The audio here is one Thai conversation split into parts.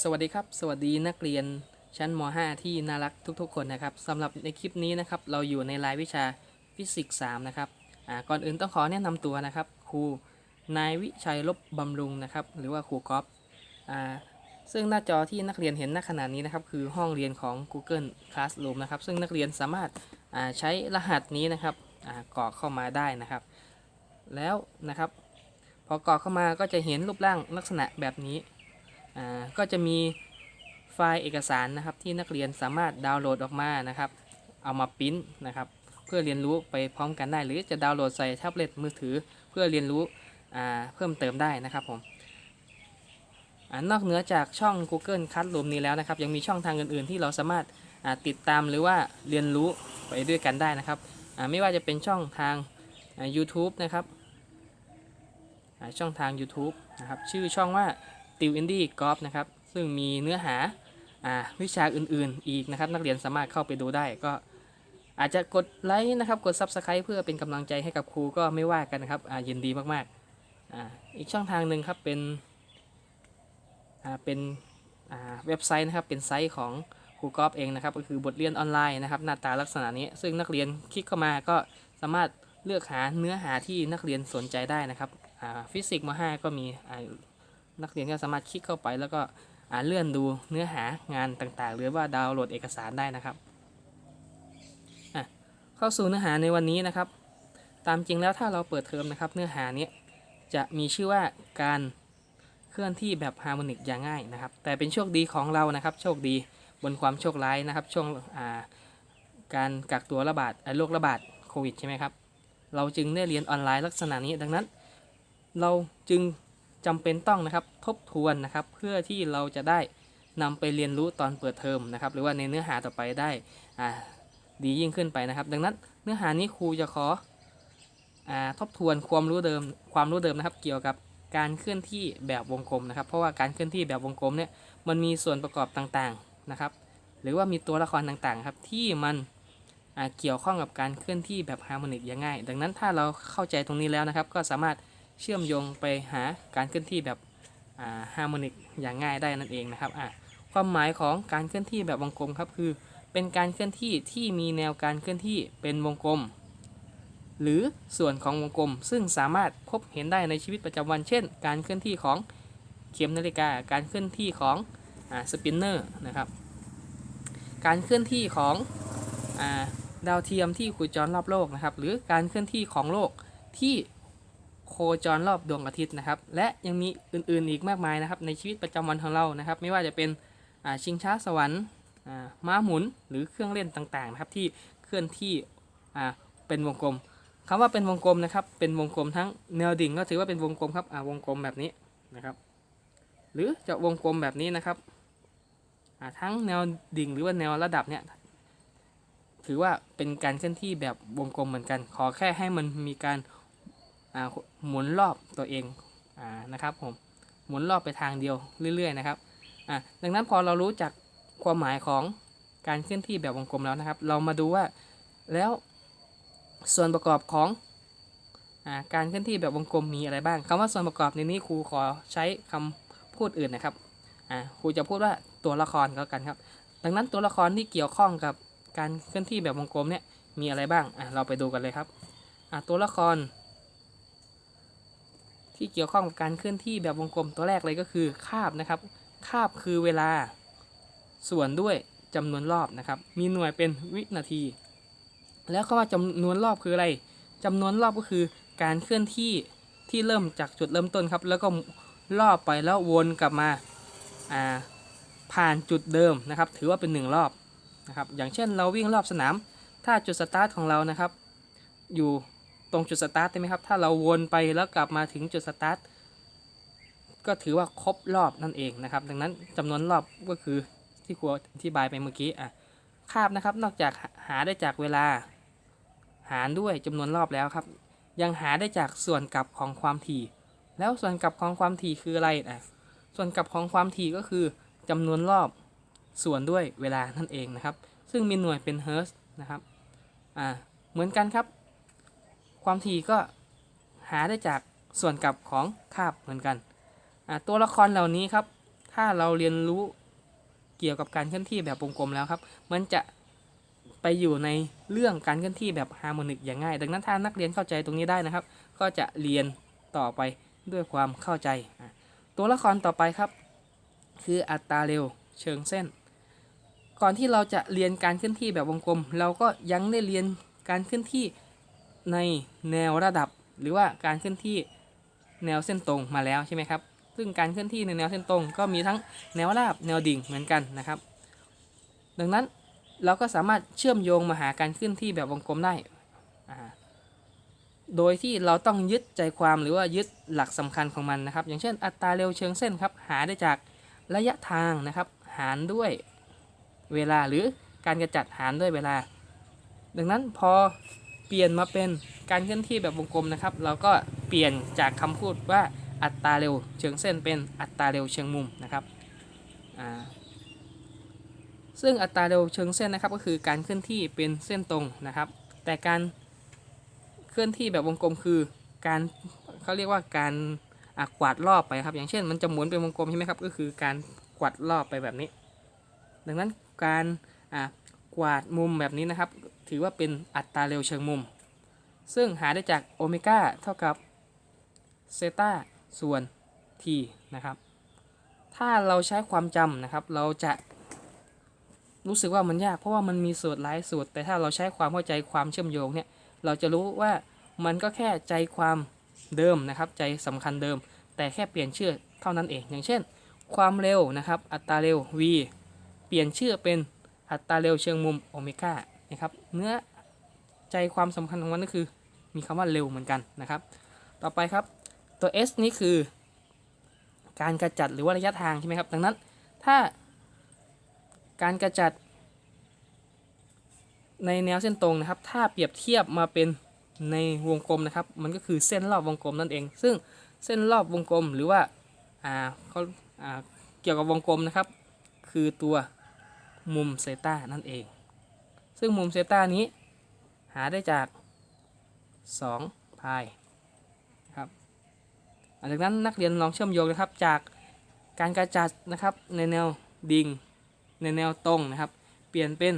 สวัสดีครับ สวัสดีนักเรียนชั้นม .5 ที่น่ารักทุกๆ คนนะครับสำหรับในคลิปนี้นะครับ เราอยู่ในรายวิชาฟิสิกส์3นะครับก่อนอื่นต้องขอแนะนำตัวนะครับ ครูนายวิชัยลบบำรุงนะครับ หรือว่าครูก๊อฟซึ่งหน้าจอที่นักเรียนเห็นณขณะนี้นะครับ คือห้องเรียนของ Google Classroom นะครับ ซึ่งนักเรียนสามารถใช้รหัสนี้นะครับอ่ากรอกเข้ามาได้นะครับ แล้วนะครับ พอกรอกเข้ามาก็จะเห็นรูปร่างลักษณะแบบนี้ ก็จะมีไฟล์เอกสารนะครับที่นักเรียนสามารถดาวน์โหลดออกมานะครับ เอามาปริ้นนะครับ เพื่อเรียนรู้ไปพร้อมกันได้ หรือจะดาวน์โหลดใส่แท็บเล็ตมือถือ เพื่อเรียนรู้เพิ่มเติมได้นะครับผมอนอกเหนือจากช่อง Google Classroom นี้แล้วนะครับ ยังมีช่องทางอื่น ๆ ที่เราสามารถติดตามหรือว่าเรียนรู้ไปด้วยกันได้นะครับไม่ว่าจะเป็นช่องทาง YouTube นะครับช่องทาง YouTube นะครับชื่อช่องว่า ติวอินดี้กอล์ฟนะครับ ซึ่งมีเนื้อหาอวิชาอื่นๆ อีกนะครับ นักเรียนสามารถเข้าไปดูได้ก็อาจจะกดไลค์นะครับ กด Subscribe เพื่อเป็นกำลังใจให้กับครูก็ไม่ว่ากันนะครับยินดีมากๆออีกช่องทางหนึ่งครับเป็นเป็นเว็บไซต์นะครับ เป็นไซต์ของครูกอล์ฟเองนะครับ ก็คือบทเรียนออนไลน์นะครับ หน้าตาลักษณะนี้ ซึ่งนักเรียนคลิกเข้ามาก็สามารถเลือกหาเนื้อหาที่นักเรียนสนใจได้นะครับฟิสิกส์ม .5 ก็มี นักเรียนก็สามารถคลิกเข้าไปแล้วก็อ่านเลื่อนดูเนื้อหางานต่างๆ หรือว่าดาวน์โหลดเอกสารได้นะครับเข้าสู่เนื้อหาในวันนี้นะครับ ตามจริงแล้วถ้าเราเปิดเทอมนะครับ เนื้อหานี้จะมีชื่อว่าการเคลื่อนที่แบบฮาร์โมนิกอย่างง่ายนะครับ แต่เป็นโชคดีของเรานะครับ โชคดีบนความโชคร้ายนะครับ ช่วงการกักตัวระบาดไอ้โรคระบาดโควิดใช่ไหมครับ เราจึงได้เรียนออนไลน์ลักษณะนี้ดังนั้น เราจึง จำเป็นต้องนะครับทบทวนนะครับ เพื่อที่เราจะได้นำไปเรียนรู้ตอนเปิดเทอมนะครับ หรือว่าในเนื้อหาต่อไปได้ดียิ่งขึ้นไปนะครับ ดังนั้นเนื้อหานี้ครูจะขออทบทวนความรู้เดิมความรู้เดิมนะครับ เกี่ยวกับการเคลื่อนที่แบบวงกลมนะครับ เพราะว่าการเคลื่อนที่แบบวงกลมเนี่ยมันมีส่วนประกอบต่างๆนะครับ หรือว่ามีตัวละครต่างๆครับที่มันเกี่ยวข้องกับการเคลื่อนที่แบบฮาร์โมนิกอย่างง่าย ดังนั้นถ้าเราเข้าใจตรงนี้แล้วนะครับ ก็สามารถ เชื่อมโยงไปหาการเคลื่อนที่แบบฮาร์โมนิกอย่างง่ายได้นั่นเองนะครับความหมายของการเคลื่อนที่แบบวงกลมครับคือ เป็นการเคลื่อนที่ที่มีแนวการเคลื่อนที่เป็นวงกลม หรือส่วนของวงกลม ซึ่งสามารถพบเห็นได้ในชีวิตประจำวัน เช่น การเคลื่อนที่ของเข็มนาฬิกา การเคลื่อนที่ของสปินเนอร์นะครับ การเคลื่อนที่ของอดาวเทียมที่โคจรรอบโลกนะครับ หรือการเคลื่อนที่ของโลกที่ โคจรรอบดวงอาทิตย์นะครับ และยังมีอื่นๆอีกมากมายนะครับ ในชีวิตประจำวันของเรานะครับ ไม่ว่าจะเป็นชิงช้าสวรรค์ม้าหมุนหรือเครื่องเล่นต่างๆนะครับที่เคลื่อนที่เป็นวงกลมคำว่าเป็นวงกลมนะครับ เป็นวงกลมทั้งแนวดิ่งก็ถือว่าเป็นวงกลมครับวงกลมแบบนี้นะครับ หรือจะวงกลมแบบนี้นะครับทั้งแนวดิ่งหรือว่าแนวระดับเนี่ยถือว่าเป็นการเคลื่อนที่แบบวงกลมเหมือนกัน ขอแค่ให้มันมีการ หมุนรอบตัวเองอนะครับผมหมุนรอบไปทางเดียวเรื่อย ๆ นะครับดังนั้นพอเรารู้จักความหมายของการเคลื่อนที่แบบวงกลมแล้วนะครับ เรามาดูว่าแล้วส่วนประกอบของอการเคลื่อนที่แบบวงกลมมีอะไรบ้างคำว่าส่วนประกอบในนี้ครูขอใช้คำพูดอื่นนะครับครูจะพูดว่าตัวละครก็แล้วกันครับ ดังนั้นตัวละครที่เกี่ยวข้องกับการเคลื่อนที่แบบวงกลมเนี่ยมีอะไรบ้างเราไปดูกันเลยครับตัวละคร ที่เกี่ยวข้องกับการเคลื่อนที่แบบวงกลมตัวแรกเลยก็คือคาบนะครับคาบคือเวลาส่วนด้วยจำนวนรอบนะครับ มีหน่วยเป็นวินาที แล้วคำว่าจำนวนรอบคืออะไรจำนวนรอบก็คือการเคลื่อนที่ที่เริ่มจากจุดเริ่มต้นครับ แล้วก็รอบไปแล้ววนกลับมาอ่าผ่านจุดเดิมนะครับ ถือว่าเป็นหนึ่งรอบนะครับ อย่างเช่นเราวิ่งรอบสนาม ถ้าจุดสตาร์ทของเรานะครับ อยู่ ตรงจุดสตาร์ทใช่ไหมครับ ถ้าเราวนไปแล้วกลับมาถึงจุดสตาร์ทก็ถือว่าครบรอบนั่นเองนะครับ ดังนั้นจำนวนรอบก็คือที่ครูอธิบายไปเมื่อกี้อะคาบนะครับ นอกจากหาได้จากเวลา หารด้วยจำนวนรอบแล้วครับ ยังหาได้จากส่วนกลับของความถี่ แล้วส่วนกลับของความถี่คืออะไรอะส่วนกลับของความถี่ก็คือจำนวนรอบส่วนด้วยเวลานั่นเองนะครับ ซึ่งมีหน่วยเป็นเฮิร์ตซ์นะครับอ่าเหมือนกันครับ ความถี่ก็หาได้จากส่วนกลับของคาบเหมือนกัน ตัวละครเหล่านี้ครับ ถ้าเราเรียนรู้เกี่ยวกับการเคลื่อนที่แบบวงกลมแล้วครับ มันจะไปอยู่ในเรื่องการเคลื่อนที่แบบฮาร์โมนิกอย่างง่าย ดังนั้นถ้านักเรียนเข้าใจตรงนี้ได้นะครับ ก็จะเรียนต่อไปด้วยความเข้าใจ ตัวละครต่อไปครับ คืออัตราเร็วเชิงเส้น ก่อนที่เราจะเรียนการเคลื่อนที่แบบวงกลม เราก็ยังได้เรียนการเคลื่อนที่ ในแนวระดับหรือว่าการเคลื่อนที่แนวเส้นตรงมาแล้วใช่ไหมครับ ซึ่งการเคลื่อนที่ในแนวเส้นตรง ก็มีทั้งแนวราบแนวดิ่งเหมือนกันนะครับ ดังนั้นเราก็สามารถเชื่อมโยงมาหาการเคลื่อนที่แบบวงกลมได้ โดยที่เราต้องยึดใจความหรือว่ายึดหลักสำคัญของมันนะครับ อย่างเช่น อัตราเร็วเชิงเส้นครับหาได้จากระยะทางนะครับ หารด้วยเวลาหรือการกระจัดหารด้วยเวลา ดังนั้นพอ ปลี่ยนมาเป็นการเคลื่อนที่แบบวงกลมนะครับ เราก็เปลี่ยนจากคำพูดว่าอัตราเร็วเชิงเส้นเป็นอัตราเร็วเชิงมุมนะครับซึ่งอัตราเร็วเชิงเส้นนะครับ ก็คือการเคลื่อนที่เป็นเส้นตรงนะครับ แต่การเคลื่อนที่แบบวงกลมคือ การเขาเรียกว่าการกวาดรอบไปครับ อย่างเช่น มันจะหมุนเป็นวงกลมใช่ไหมครับ ก็คือการกวาดรอบไปแบบนี้ ดังนั้นการกวาดมุมแบบนี้นะครับ ถือว่าเป็นอัตราเร็วเชิงมุม ซึ่งหาได้จากโอเมก้าเท่ากับเซตาส่วน t นะครับ ถ้าเราใช้ความจำนะครับ เราจะรู้สึกว่ามันยากเพราะว่ามันมีสูตรหลายสูตร แต่ถ้าเราใช้ความเข้าใจความเชื่อมโยงเนี่ย เราจะรู้ว่ามันก็แค่ใจความเดิมนะครับ ใจสำคัญเดิม แต่แค่เปลี่ยนชื่อเท่านั้นเอง อย่างเช่น ความเร็วนะครับ อัตราเร็ว v เปลี่ยนชื่อเป็นอัตราเร็วเชิงมุมโอเมก้า นะครับ เนื้อใจความสำคัญของมันก็คือ มีคำว่าเร็วเหมือนกันนะครับ ต่อไปครับตัว s นี้คือ การกระจัดหรือว่าระยะทางใช่ไหมครับ ดังนั้นถ้าการกระจัดในแนวเส้นตรงนะครับ ถ้าเปรียบเทียบมาเป็นในวงกลมนะครับ มันก็คือเส้นรอบวงกลมนั่นเอง ซึ่งเส้นรอบวงกลมหรือว่าอ่าเขาอ่าเกี่ยวกับวงกลมนะครับ คือตัวมุมเซต้านั่นเอง ซึ่งมุมเซตานี้ หาได้จาก2พายครับหลังจากนั้นนักเรียนลองเชื่อมโยงนะครับจากการกระจัดนะครับในแนวดิ่ง ในแนวตรงนะครับ เปลี่ยนเป็น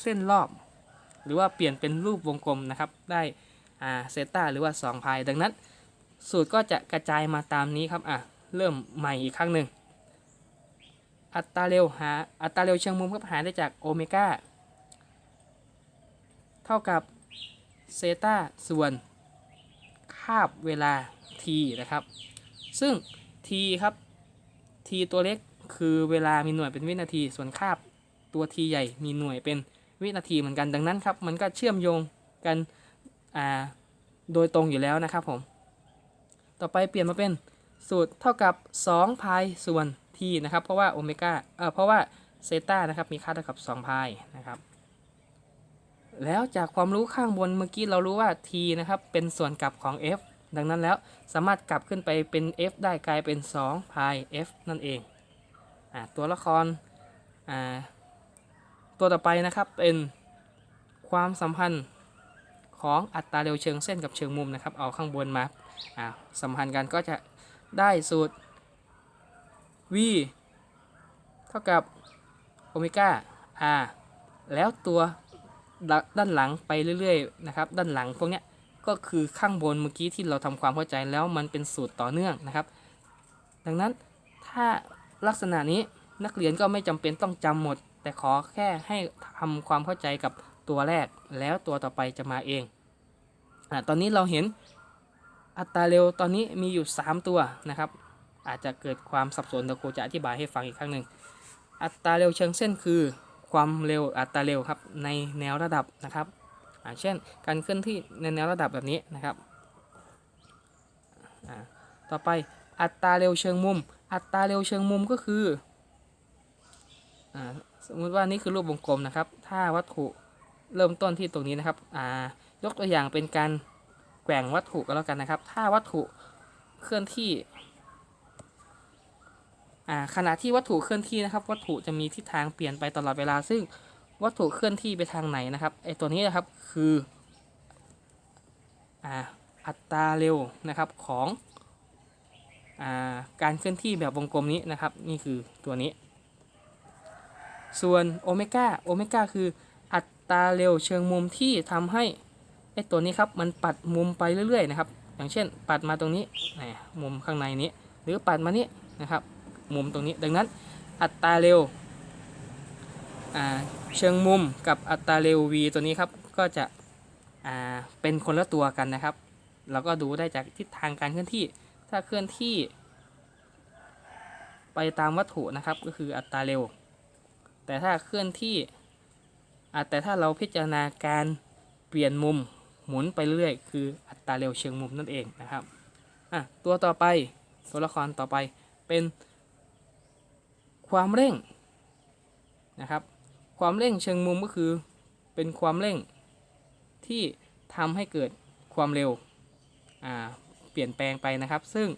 เส้นรอบ หรือว่าเปลี่ยนเป็นรูปวงกลมนะครับ ได้อ่าเซตาหรือว่า2พายดังนั้นสูตรก็จะกระจายมาตามนี้ครับอะเริ่มใหม่อีกครั้งหนึ่งอัตราเร็วหาอัตราเร็วเชิงมุมครับหาได้จากโอเมก้า ท่ากับเซตาส่วนคาบเวลา t นะครับ ซึ่ง t ครับ t ตัวเล็กคือเวลามีหน่วยเป็นวินาที ส่วนคาบตัว t ใหญ่มีหน่วยเป็นวินาทีเหมือนกันดังนั้นครับ มันก็เชื่อมโยงกันโดยตรงอยู่แล้วนะครับผม ต่อไปเปลี่ยนมาเป็นสูตรเท่ากับ2พายส่วน t นะครับ เพราะว่าโอเมก้าเออเพราะว่าเซตานะครับ มีค่าเท่ากับ2พายนะครับ แล้วจากความรู้ข้างบนเมื่อกี้เรารู้ว่า t นะครับ เป็นส่วนกลับของ f ดังนั้นแล้วสามารถกลับขึ้นไปเป็น f ได้กลายเป็น2พาย f นั่นเองอตัวละครตัวต่อไปนะครับเป็นความสัมพันธ์ของอัตราเร็วเชิงเส้นกับเชิงมุมนะครับ เอาข้างบนมาอ่าสัมพันธ์กันก็จะได้สูตร v เท่ากับโอเมก้า r แล้วตัว ด้านหลังไปเรื่อยๆนะครับ ด้านหลังพวกเนี้ยก็คือข้างบนเมื่อกี้ที่เราทำความเข้าใจแล้วมันเป็นสูตรต่อเนื่องนะครับ ดังนั้นถ้าลักษณะนี้นักเรียนก็ไม่จำเป็นต้องจำหมด แต่ขอแค่ให้ทำความเข้าใจกับตัวแรกแล้วตัวต่อไปจะมาเองอตอนนี้เราเห็นอัตราเร็วตอนนี้มีอยู่ 3 ตัวนะครับ อาจจะเกิดความสับสนเดี๋ยวครูจะอธิบายให้ฟังอีกครั้งหนึ่งอัตราเร็วเชิงเส้นคือ ความเร็วอัตราเร็วครับในแนวระดับนะครับอ่าเช่นการเคลื่อนที่ในแนวระดับแบบนี้นะครับอ่าต่อไปอัตราเร็วเชิงมุม อัตราเร็วเชิงมุมก็คืออ่าสมมุติว่านี่คือรูปวงกลมนะครับ ถ้าวัตถุเริ่มต้นที่ตรงนี้นะครับอ่ายกตัวอย่างเป็นการแกว่งวัตถุก็แล้วกันนะครับ ถ้าวัตถุเคลื่อนที่ ขณะที่วัตถุเคลื่อนที่นะครับ วัตถุจะมีทิศทางเปลี่ยนไปตลอดเวลา ซึ่งวัตถุเคลื่อนที่ไปทางไหนนะครับไอตัวนี้นะครับคืออ,อัตราเร็วนะครับของอาการเคลื่อนที่แบบวงกลมนี้นะครับ นี่คือตัวนี้ ส่วนโอเมก้าโอเมก้าคืออัตราเร็วเชิงมุมที่ทำให้ไอตัวนี้ครับมันปัดมุมไปเรื่อยๆนะครับ อย่างเช่น ปัดมาตรงนี้มุมข้างในนี้ หรือปัดมานี้นะครับ มุมตรงนี้ ดังนั้นอัตราเร็วเชิงมุมกับอัตราเร็ว v ตัวนี้ครับก็จะเป็นคนละตัวกันนะครับ เราก็ดูได้จากทิศทางการเคลื่อนที่ ถ้าเคลื่อนที่ ไปตามวัตถุนะครับก็คืออัตราเร็ว แต่ถ้าเคลื่อนที่แต่ถ้าเราพิจารณาการเปลี่ยนมุมหมุนไปเรื่อยคืออัตราเร็วเชิงมุมนั่นเองนะครับตัวต่อไปตัวละครต่อไปเป็น ความเร่งนะครับ ความเร่งเชิงมุมก็คือเป็นความเร่งที่ทำให้เกิดความเร็วเปลี่ยนแปลงไปนะครับ ซึ่ง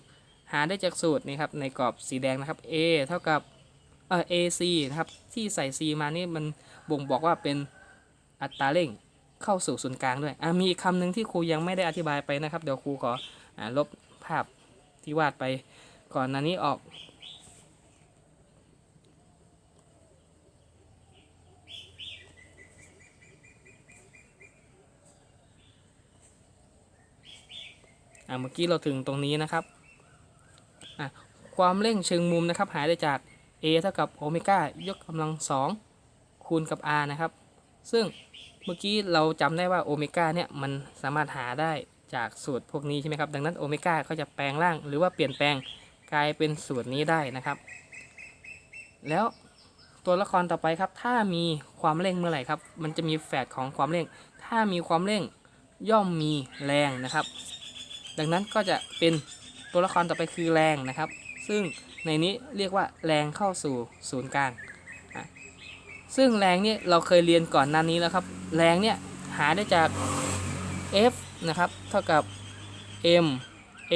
หาได้จากสูตรนี่ครับในกรอบสีแดงนะครับ a เท่ากับเอ่อ ac นะครับที่ใส่ c มานี่มันบ่งบอกว่าเป็นอัตราเร่งเข้าสู่ศูนย์กลางด้วยมีคำหนึ่งที่ครูยังไม่ได้อธิบายไปนะครับ เดี๋ยวครูขออลบภาพที่วาดไปก่อนหน้านี้ออก อ่าเมื่อกี้เราถึงตรงนี้นะครับอะความเร่งเชิงมุมนะครับ หาได้จาก a เท่ากับโอเมก้ายกกำลังสองคูณกับ r นะครับ ซึ่งเมื่อกี้เราจำได้ว่าโอเมก้าเนี่ยมันสามารถหาได้จากสูตรพวกนี้ใช่ไหมครับ ดังนั้นโอเมก้าเขาจะแปลงร่างหรือว่าเปลี่ยนแปลงกลายเป็นสูตรนี้ได้นะครับ แล้วตัวละครต่อไปครับ ถ้ามีความเร่งเมื่อไหร่ครับ มันจะมีแฝดของความเร่ง ถ้ามีความเร่งย่อมมีแรงนะครับ ดังนั้นก็จะเป็นตัวละครต่อไปคือแรงนะครับ ซึ่งในนี้เรียกว่าแรงเข้าสู่ศูนย์กลาง ซึ่งแรงเนี่ยเราเคยเรียนก่อนหน้านี้แล้วครับ แรงเนี่ยหาได้จาก F นะครับ เท่ากับ M A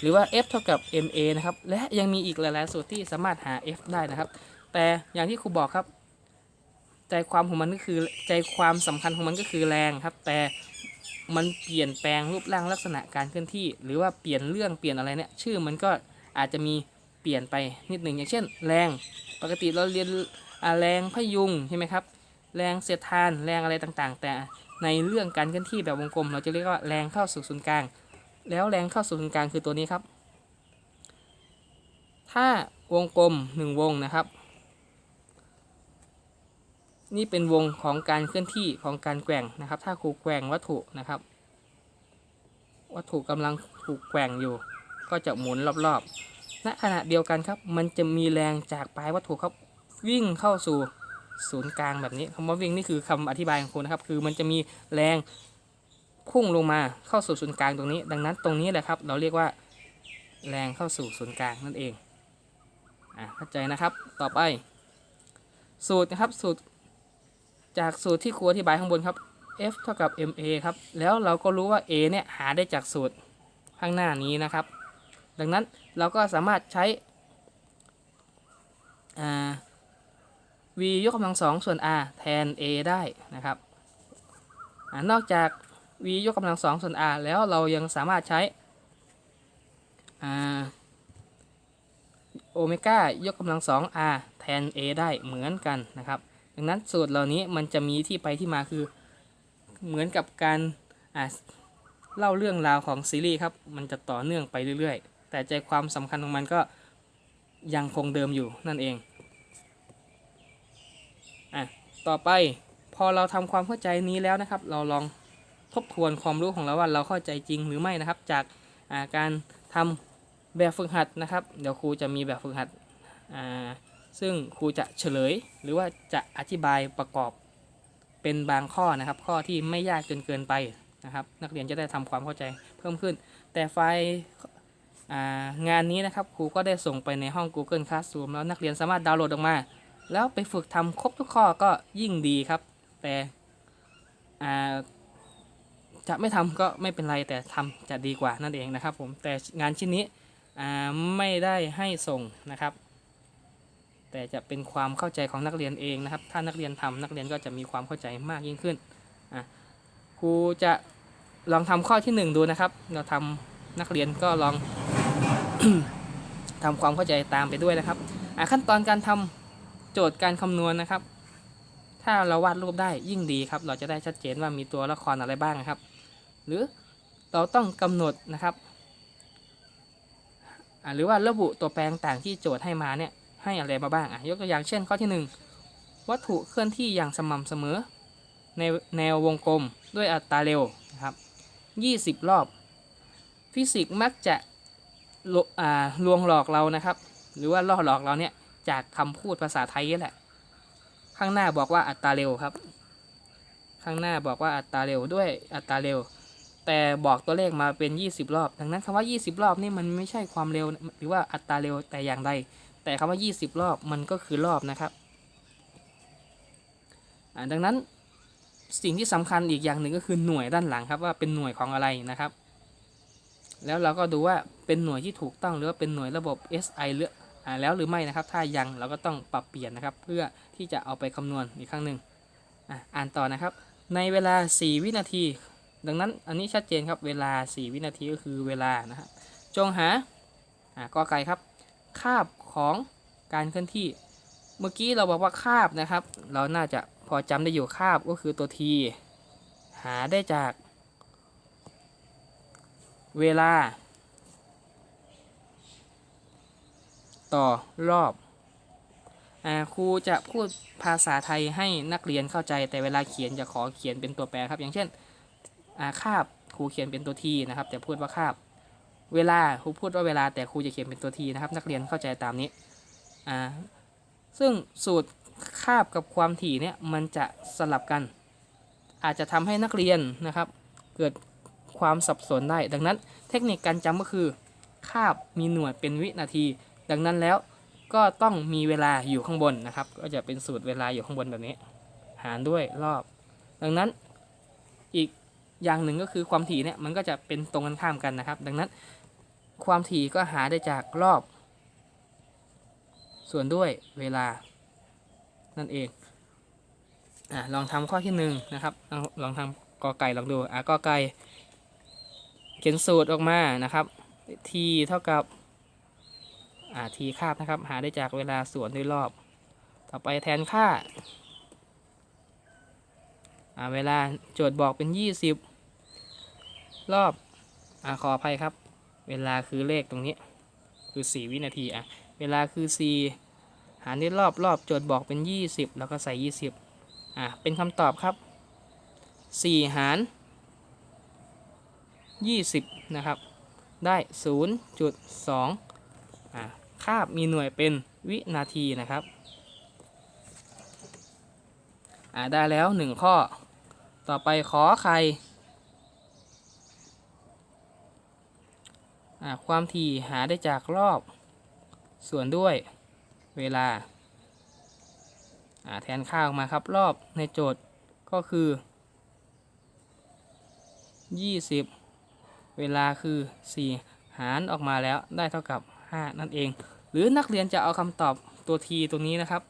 หรือว่า F เท่ากับ MA นะครับ และยังมีอีกหลาย ๆ สูตรที่สามารถหา F ได้นะครับ แต่อย่างที่ครูบอกครับ ใจความของมันก็คือใจความสำคัญของมันก็คือแรงครับ แต่ มันเปลี่ยนแปลงรูปร่างลักษณะการเคลื่อนที่ หรือว่าเปลี่ยนเรื่องเปลี่ยนอะไรเนี่ยชื่อมันก็อาจจะมีเปลี่ยนไปนิดหนึ่งอย่างเช่น แรงปกติเราเรียนแรงพยุงใช่ไหมครับแรงเสียดทานแรงอะไรต่างๆ แต่ในเรื่องการเคลื่อนที่แบบวงกลม เราจะเรียกว่าแรงเข้าสู่ศูนย์กลาง แล้วแรงเข้าสู่ศูนย์กลางคือตัวนี้ครับ ถ้าวงกลมหนึ่งวงนะครับ นี่เป็นวงของการเคลื่อนที่ของการแกว่งนะครับ ถ้าครูแกว่งวัตถุนะครับ วัตถุกำลังถูกแกว่งอยู่ ก็จะหมุนรอบๆ ณขณะเดียวกันครับ มันจะมีแรงจากปลายวัตถุครับวิ่งเข้าสู่ศูนย์กลางแบบนี้คำว่าวิ่งนี่คือคำอธิบายของครูนะครับ คือมันจะมีแรงพุ่งลงมาเข้าสู่ศูนย์กลางตรงนี้ ดังนั้นตรงนี้แหละครับ เราเรียกว่าแรงเข้าสู่ศูนย์กลางนั่นเองอะเข้าใจนะครับ ต่อไป สูตรนะครับ สูตร จากสูตรที่ครูอธิบายข้างบนครับ f เท่ากับ ma ครับ แล้วเราก็รู้ว่า a เนี่ยหาได้จากสูตรข้างหน้านี้นะครับ ดังนั้นเราก็สามารถใช้ v ยกกำลังสองส่วน r แทน a ได้นะครับอนอกจาก v ยกกำลังสองส่วน r แล้วเรายังสามารถใช้โอเมก้ายกกำลังสอง r แทน a ได้เหมือนกันนะครับ ดังนั้นสูตรเหล่านี้มันจะมีที่ไปที่มาคือ เหมือนกับการเล่าเรื่องราวของซีรีส์ครับมันจะต่อเนื่องไปเรื่อยๆ แต่ใจความสำคัญของมันก็ยังคงเดิมอยู่นั่นเองอะต่อไปพอเราทำความเข้าใจนี้แล้วนะครับ เราลองทบทวนความรู้ของเราว่าเราเข้าใจจริงหรือไม่นะครับ จากาการทำแบบฝึกหัดนะครับ เดี๋ยวครูจะมีแบบฝึกหัดอ่า ซึ่งครูจะเฉลย หรือว่าจะอธิบายประกอบเป็นบางข้อนะครับ ข้อที่ไม่ยากจนเกินไปนะครับ นักเรียนจะได้ทำความเข้าใจเพิ่มขึ้น แต่ไฟล์งานนี้นะครับครูก็ได้ส่งไปในห้อง Google Classroom แล้วนักเรียนสามารถดาวน์โหลดออกมา แล้วไปฝึกทำครบทุกข้อก็ยิ่งดีครับ แต่จะไม่ทำก็ไม่เป็นไรแต่ทำจะดีกว่านั่นเองนะครับผมแต่งานชิ้นนี้ไม่ได้ให้ส่งนะครับ แต่จะเป็นความเข้าใจของนักเรียนเองนะครับ ถ้านักเรียนทำนักเรียนก็จะมีความเข้าใจมากยิ่งขึ้นอะครูจะลองทำข้อที่หนึ่งดูนะครับ เราทำนักเรียนก็ลองทำความเข้าใจตามไปด้วยนะครับอะขั้นตอนการทำโจทย์การคำนวณนะครับ ถ้าเราวาดรูปได้ยิ่งดีครับ เราจะได้ชัดเจนว่ามีตัวละครอะไรบ้างนะครับ หรือเราต้องกำหนดนะครับอะหรือว่าระบุตัวแปรต่างที่โจทย์ให้มาเนี่ย ให้อะไรมาบ้างอะยกตัวอย่างเช่นข้อที่หนึ่งวัตถุเคลื่อนที่อย่างสม่ำเสมอ ในแนววงกลมด้วยอัตราเร็วนะครับ20 รอบ ฟิสิกส์มักจะลวอ่าลวงหลอกเรานะครับ หรือว่าล่อหลอกเราเนี่ยจากคำพูดภาษาไทยนี่แหละข้างหน้าบอกว่าอัตราเร็วครับ ข้างหน้าบอกว่าอัตราเร็วด้วยอัตราเร็ว แต่บอกตัวเลขมาเป็น 20 รอบ ดังนั้นคำว่า 20 รอบนี่มันไม่ใช่ความเร็วหรือว่าอัตราเร็วแต่อย่างใด แต่คำว่า 20 รอบมันก็คือรอบนะครับ ดังนั้นสิ่งที่สำคัญอีกอย่างหนึ่งก็คือหน่วยด้านหลังครับว่าเป็นหน่วยของอะไรนะครับ แล้วเราก็ดูว่าเป็นหน่วยที่ถูกต้องหรือว่าเป็นหน่วยระบบ SI หรืออแล้วหรือไม่นะครับ ถ้ายังเราก็ต้องปรับเปลี่ยนนะครับ เพื่อที่จะเอาไปคำนวณอีกครั้งหนึ่งอะอ่านต่อนะครับ ในเวลา 4 วินาที ดังนั้นอันนี้ชัดเจนครับเวลา 4 วินาทีก็คือเวลานะครับจงหาอ่ากอไก่ครับ คาบของการเคลื่อนที่ เมื่อกี้เราบอกว่าคาบนะครับ เราน่าจะพอจำได้อยู่คาบก็คือตัวทีหาได้จาก เวลา ต่อรอบอาครูจะพูดภาษาไทยให้นักเรียนเข้าใจแต่เวลาเขียนจะขอเขียนเป็นตัวแปรครับ อย่างเช่นอาคาบครูเขียนเป็นตัวทีนะครับ แต่พูดว่าคาบ เวลาครูพูดว่าเวลาแต่ครูจะเขียนเป็นตัวทีนะครับ นักเรียนเข้าใจตามนี้อ่าซึ่งสูตรคาบกับความถี่เนี่ยมันจะสลับกัน อาจจะทำให้นักเรียนนะครับ เกิดความสับสนได้ ดังนั้นเทคนิคการจำก็คือคาบมีหน่วยเป็นวินาที ดังนั้นแล้วก็ต้องมีเวลาอยู่ข้างบนนะครับ ก็จะเป็นสูตรเวลาอยู่ข้างบนแบบนี้ หารด้วยรอบ ดังนั้นอีกอย่างหนึ่งก็คือความถี่เนี่ยมันก็จะเป็นตรงกันข้ามกันนะครับ ดังนั้น ความถี่ก็หาได้จากรอบ ส่วนด้วยเวลา นั่นเองอะลองทำข้อที่หนึ่งนะครับลองลองทำกอไก่ลองดูอะกอไก่เขียนสูตรออกมานะครับ t เท่ากับอ่า t คาบนะครับ หาได้จากเวลาส่วนด้วยรอบ ต่อไปแทนค่าอ่าเวลาโจทย์บอกเป็น 20 รอบอ่าขออภัยครับ เวลาคือเลขตรงนี้ คือ 4 วินาทีอะเวลาคือ 4 หารด้วยรอบรอบโจทย์บอกเป็น 20 แล้วก็ใส่ 20อะเป็นคำตอบครับ 4 หาร 20 นะครับ ได้ 0.2อะคาบมีหน่วยเป็นวินาทีนะครับอะได้แล้ว 1 ข้อ ต่อไปขอใครอะ ความถี่หาได้จากรอบ ส่วนด้วยเวลา แทนค่าออกมาครับรอบในโจทย์ก็คือ 20 เวลาคือ 4 หารออกมาแล้วได้เท่ากับ 5 นั่นเอง หรือนักเรียนจะเอาคำตอบตัว t ตรงนี้นะครับ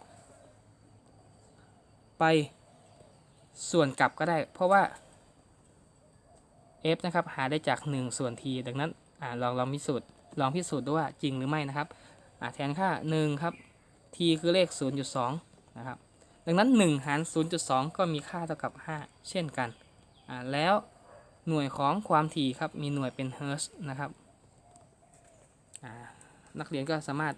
ไปส่วนกลับก็ได้ เพราะว่า f นะครับ หาได้จาก 1 ส่วน t ดังนั้น อลองลองพิสูจน์ลองพิสูจน์ดูว่าจริงหรือไม่นะครับอ่าแทนค่า 1 ครับ t คือเลข 0.2 นะครับ ดังนั้น 1 หาร 0.2 ก็มีค่าเท่ากับ 5 เช่นกันอ่าแล้วหน่วยของความถี่ครับมีหน่วยเป็นเฮิร์ตซ์นะครับอ่านักเรียนก็สามารถ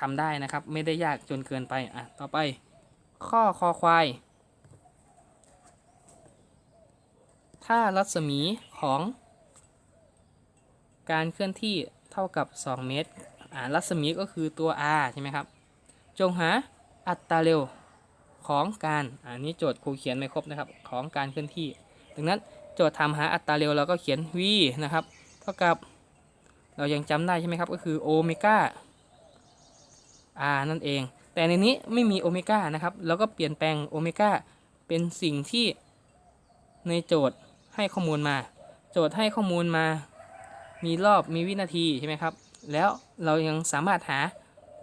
ทำได้นะครับ ไม่ได้ยากจนเกินไปอะต่อไปข้อคอควาย ถ้ารัศมีของ การเคลื่อนที่เท่ากับ 2 เมตรอ่ารัศมีก็คือตัว r ใช่ไหมครับ จงหาอัตราเร็วของการอันนี้โจทย์ครูเขียนไม่ครบนะครับของการเคลื่อนที่ ดังนั้นโจทย์ทำหาอัตราเร็วเราก็เขียน v นะครับเท่ากับเรายังจำได้ใช่ไหมครับก็คือโอเมก้า r นั่นเอง แต่ในนี้ไม่มีโอเมก้านะครับเราก็เปลี่ยนแปลงโอเมก้าเป็นสิ่งที่ในโจทย์ให้ข้อมูลมา โจทย์ให้ข้อมูลมา มีรอบมีวินาทีใช่ไหมครับ แล้วเรายังสามารถหา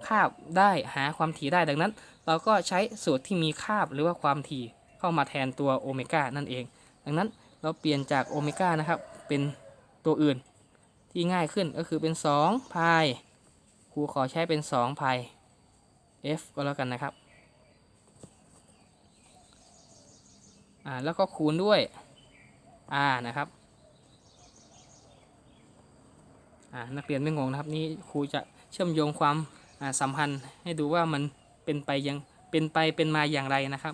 คาบได้หาความถี่ได้ดังนั้น เราก็ใช้สูตรที่มีคาบหรือว่าความถี่เข้ามาแทนตัวโอเมก้านั่นเอง ดังนั้นเราเปลี่ยนจากโอเมก้านะครับ เป็นตัวอื่นที่ง่ายขึ้นก็คือเป็น2พายครูขอใช้เป็น2พาย f ก็แล้วกันนะครับอ่าแล้วก็คูณด้วย r นะครับอ่า นักเรียนไม่งงนะครับนี่ครูจะเชื่อมโยงความสัมพันธ์ให้ดูว่ามันเป็นไปยังเป็นไปเป็นมาอย่างไรนะครับ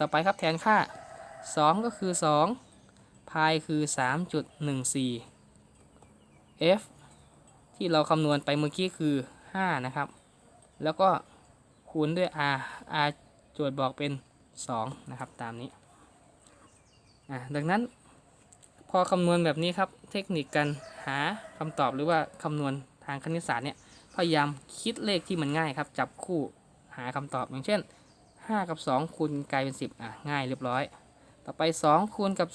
ต่อไปครับแทนค่า 2 ก็คือ 2 พายคือ 3.14 f ที่เราคำนวณไปเมื่อกี้คือ 5 นะครับ แล้วก็คูณด้วย r r โจทย์บอกเป็น 2 นะครับตามนี้ดังนั้น พอคำนวณแบบนี้ครับ เทคนิคการหาคำตอบหรือว่าคำนวณทางคณิตศาสตร์เนี่ย พยายามคิดเลขที่มันง่ายครับ จับคู่หาคำตอบอย่างเช่น 5 กับ 2 คูณกลายเป็น 10 อะ ง่ายเรียบร้อย ต่อไป 2 คูณกับ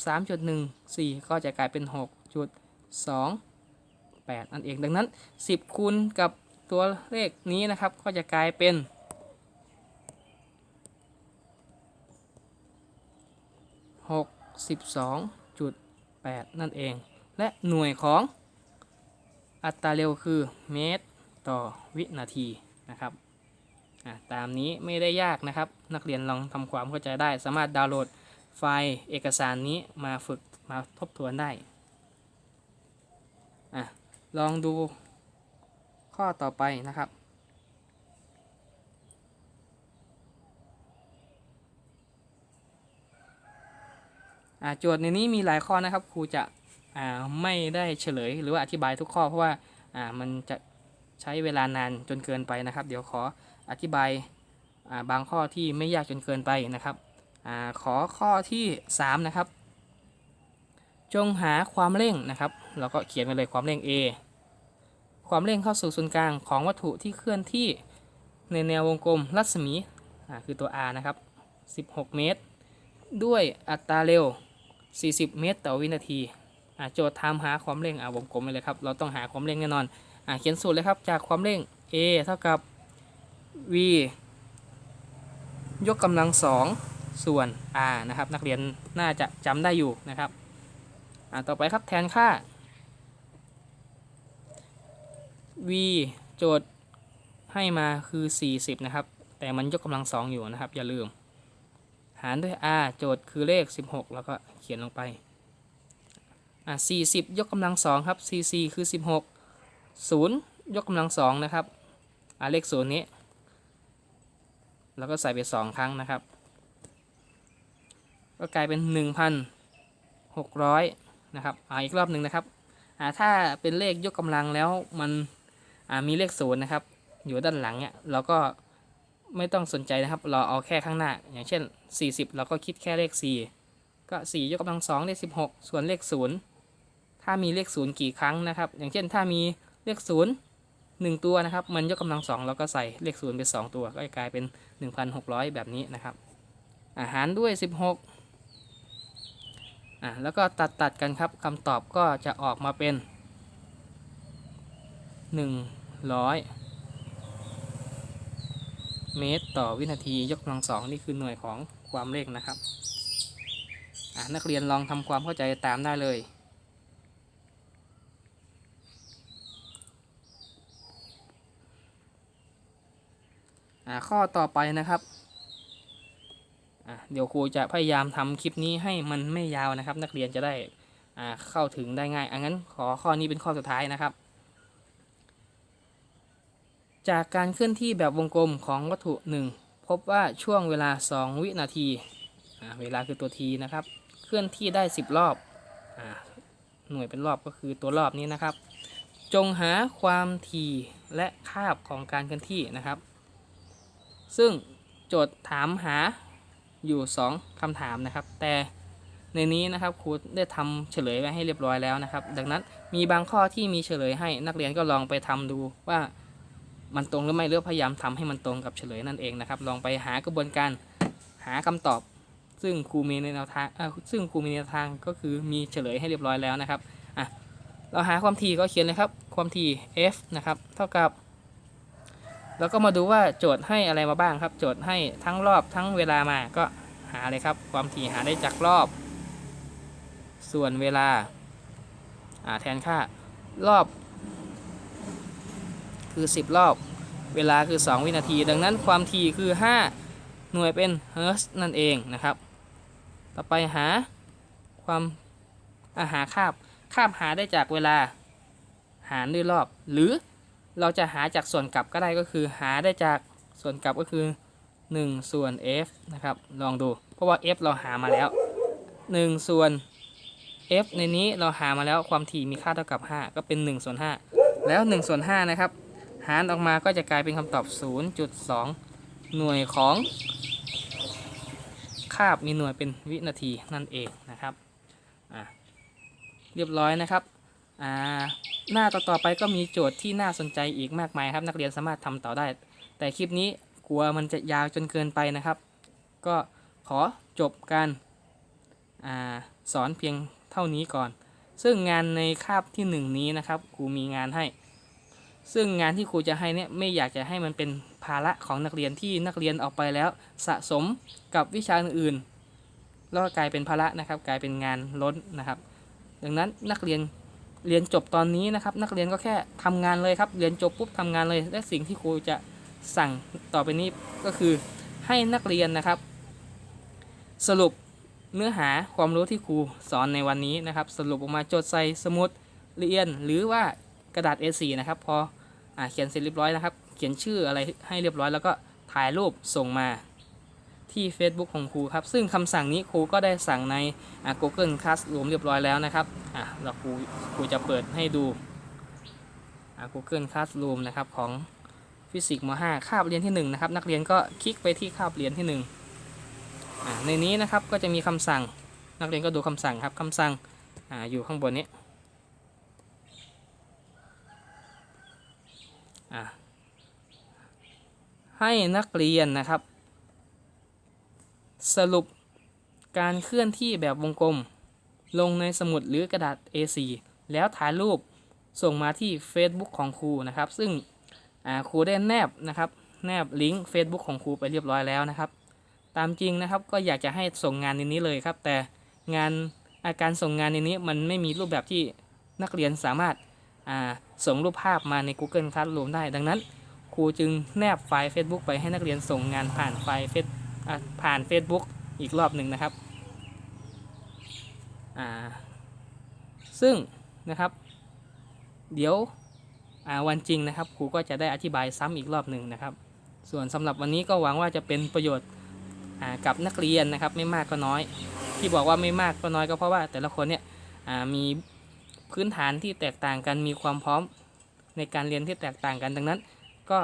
3.14 ก็จะกลายเป็น 6.28นั่นเองดังนั้น 10 คูณกับตัวเลขนี้นะครับ ก็จะกลายเป็น 62.8 นั่นเอง และหน่วยของอัตราเร็วคือเมตรต่อวินาทีนะครับตามนี้ไม่ได้ยากนะครับ นักเรียนลองทำความเข้าใจได้ สามารถดาวน์โหลดไฟล์เอกสารนี้มาฝึกมาทบทวนได้อลองดูข้อต่อไปนะครับ โจทย์ในนี้มีหลายข้อนะครับครูจะไม่ได้เฉลย หรือว่าอธิบายทุกข้อเพราะว่าามันจะใช้เวลานานจนเกินไปนะครับ เดี๋ยวขออธิบายาบางข้อที่ไม่ยากจนเกินไปนะครับอขอข้อที่ 3 นะครับ จงหาความเร่งนะครับ เราก็เขียนไปเลยความเร่ง a ความเร่งเข้าสู่ศูนย์กลางของวัตถุที่เคลื่อนที่ในแนววงกลมรัศมีคือตัว r นะครับ 16 เมตร ด้วยอัตราเร็ว 40 เมตรต่อวินาทีอ่าโจทย์ถามหาความเร่งอ่าวงกลมไปเลยครับ เราต้องหาความเร่งแน่นอนอ่าเขียนสูตรเลยครับจากความเร่ง a เท่ากับ v ยกกำลังสองส่วน r นะครับนักเรียนน่าจะจำได้อยู่นะครับอ่าต่อไปครับแทนค่า v โจทย์ให้มาคือ 40 นะครับ แต่มันยกกำลังสองอยู่นะครับ อย่าลืมารด้วย r โจทย์คือเลข 16 แล้วก็เขียนลงไปอะ40 ยกกำลังสองครับ cc คือ 16 0 ยกกำลังสองนะครับอะเลขศูนย์นี้ แล้วก็ใส่ไป 2 ครั้งนะครับ ก็กลายเป็น 1,600 นะครับอ่าอีกรอบหนึ่งนะครับอ่าถ้าเป็นเลขยกกำลังแล้วมันอ่ามีเลขศูนย์นะครับ อยู่ด้านหลังเนี่ยเราก็ ไม่ต้องสนใจนะครับ เราเอาแค่ข้างหน้า อย่างเช่น 40 เราก็คิดแค่เลข 4 ก็ 4 ยกกำลัง2ได้16 ส่วนเลข 0 ถ้ามีเลข 0 กี่ครั้งนะครับ อย่างเช่น ถ้ามีเลข 0 1 ตัวนะครับ มันยกกำลัง 2 เราก็ใส่เลข0ไป2ตัว ก็จะกลายเป็น 1,600 แบบนี้นะครับ อาหารด้วย 16อะแล้วก็ตัดตัดกันครับคำตอบก็จะออกมาเป็น 100 เมตรต่อวินาทียกกำลังสองนี่คือหน่วยของความเร่งนะครับนักเรียนลองทำความเข้าใจตามได้เลยข้อต่อไปนะครับ เดี๋ยวครูจะพยายามทำคลิปนี้ให้มันไม่ยาวนะครับ นักเรียนจะได้เข้าถึงได้ง่ายอังั้นขอข้อนี้เป็นข้อสุดท้ายนะครับ จากการเคลื่อนที่แบบวงกลมของวัตถุหนึ่งพบว่าช่วงเวลา 2 วินาที เวลาคือตัวทีนะครับ เคลื่อนที่ได้ 10 รอบอหน่วยเป็นรอบก็คือตัวรอบนี้นะครับ จงหาความถี่และคาบของการเคลื่อนที่นะครับ ซึ่งโจทย์ถามหาอยู่ 2คำถามนะครับ แต่ในนี้นะครับครูได้ทำเฉลยไว้ให้เรียบร้อยแล้วนะครับ ดังนั้นมีบางข้อที่มีเฉลยให้นักเรียนก็ลองไปทำดูว่า มันตรงหรือไม่หรือพยายามทำให้มันตรงกับเฉลยนั่นเองนะครับ ลองไปหากระบวนการหาคำตอบ ซึ่งครูมีในแนวทางซึ่งครูมีแนวทางก็คือมีเฉลยให้เรียบร้อยแล้วนะครับอะเราหาความถี่ก็เขียนเลยครับ ความถี่ f นะครับเท่ากับแล้วก็มาดูว่าโจทย์ให้อะไรมาบ้างครับ โจทย์ให้ทั้งรอบทั้งเวลามาก็หาเลยครับ ความถี่หาได้จากรอบ ส่วนเวลาอ่าแทนค่ารอบ คือ 10 รอบ เวลาคือ 2 วินาที ดังนั้นความถี่คือ 5 หน่วยเป็นเฮิร์ตนั่นเองนะครับ ต่อไปหาความอาหาคาบคาบหาได้จากเวลาหารด้วยรอบ หรือเราจะหาจากส่วนกลับก็ได้ก็คือหาได้จากส่วนกลับก็คือ 1 ส่วน f นะครับ ลองดู เพราะว่า f เราหามาแล้ว 1 ส่วน f ในนี้เราหามาแล้วความถี่มีค่าเท่ากับ 5 ก็เป็น 1 ส่วน 5 แล้ว 1 ส่วน 5 นะครับ หารออกมาก็จะกลายเป็นคำตอบ 0.2 หน่วยของคาบมีหน่วยเป็นวินาทีนั่นเองนะครับเรียบร้อยนะครับหน้าต่อๆไปก็มีโจทย์ที่น่าสนใจอีกมากมายครับ นักเรียนสามารถทำต่อได้ แต่คลิปนี้กลัวมันจะยาวจนเกินไปนะครับ ก็ขอจบการอาสอนเพียงเท่านี้ก่อน ซึ่งงานในคาบที่หนึ่งนี้นะครับครูมีงานให้ ซึ่งงานที่ครูจะให้เนี่ยไม่อยากจะให้มันเป็นภาระของนักเรียนที่นักเรียนออกไปแล้วสะสมกับวิชาอื่นๆแล้วก็กลายเป็นภาระนะครับ กลายเป็นงานล้นนะครับ ดังนั้นนักเรียนเรียนจบตอนนี้นะครับ นักเรียนก็แค่ทำงานเลยครับ เรียนจบปุ๊บทำงานเลย และสิ่งที่ครูจะสั่งต่อไปนี้ก็คือให้นักเรียนนะครับ สรุปเนื้อหาความรู้ที่ครูสอนในวันนี้นะครับ สรุปออกมาจดใส่สมุดเรียนหรือว่ากระดาษ A4 นะครับพอ อาเขียนเสร็จเรียบร้อยนะครับ เขียนชื่ออะไรให้เรียบร้อยแล้วก็ถ่ายรูปส่งมาที่ Facebook ของครูครับ ซึ่งคำสั่งนี้ครูก็ได้สั่งในอ่า Google Classroom เรียบร้อยแล้วนะครับอะเราครูครูจะเปิดให้ดูอ่า Google Classroom นะครับของฟิสิกส์ม .5 คาบเรียนที่1นะครับนักเรียนก็คลิกไปที่คาบเรียนที่1อ่าในนี้นะครับก็จะมีคำสั่ง นักเรียนก็ดูคำสั่งครับคำสั่งอ่าอยู่ข้างบนนี้อ่า ให้นักเรียนนะครับ สรุปการเคลื่อนที่แบบวงกลม ลงในสมุดหรือกระดาษ A4 แล้วถ่ายรูปส่งมาที่ Facebook ของครูนะครับ ซึ่งครูได้แนบนะครับแนบลิงก์ Facebook ของครูไปเรียบร้อยแล้วนะครับ ตามจริงนะครับก็อยากจะให้ส่งงานในนี้เลยครับ แต่งานอาการส่งงานในนี้มันไม่มีรูปแบบที่นักเรียนสามารถส่งรูปภาพมาใน Google Classroom ได้ดังนั้น รูจึงแนบไฟล์ Facebook ไปให้นักเรียนส่งงานผ่านไฟล์เฟซผ่าน Facebook อีกรอบหนึ่งนะครับ ซึ่งนะครับ เดี๋ยววันจริงนะครับครูก็จะได้อธิบายซ้ำอีกรอบหนึ่งนะครับ ส่วนสำหรับวันนี้ก็หวังว่าจะเป็นประโยชน์กับนักเรียนนะครับไม่มากก็น้อย ที่บอกว่าไม่มากก็น้อยก็เพราะว่า แต่ละคนเนี่ยมีพื้นฐานที่แตกต่างกันมีความพร้อมในการเรียนที่แตกต่างกันดังนั้น ก็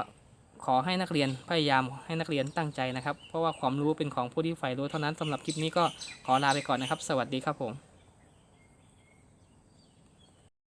ขอให้นักเรียนพยายามให้นักเรียนตั้งใจนะครับ เพราะว่าความรู้เป็นของผู้ที่ใฝ่รู้เท่านั้นสำหรับคลิปนี้ก็ขอลาไปก่อนนะครับ สวัสดีครับผม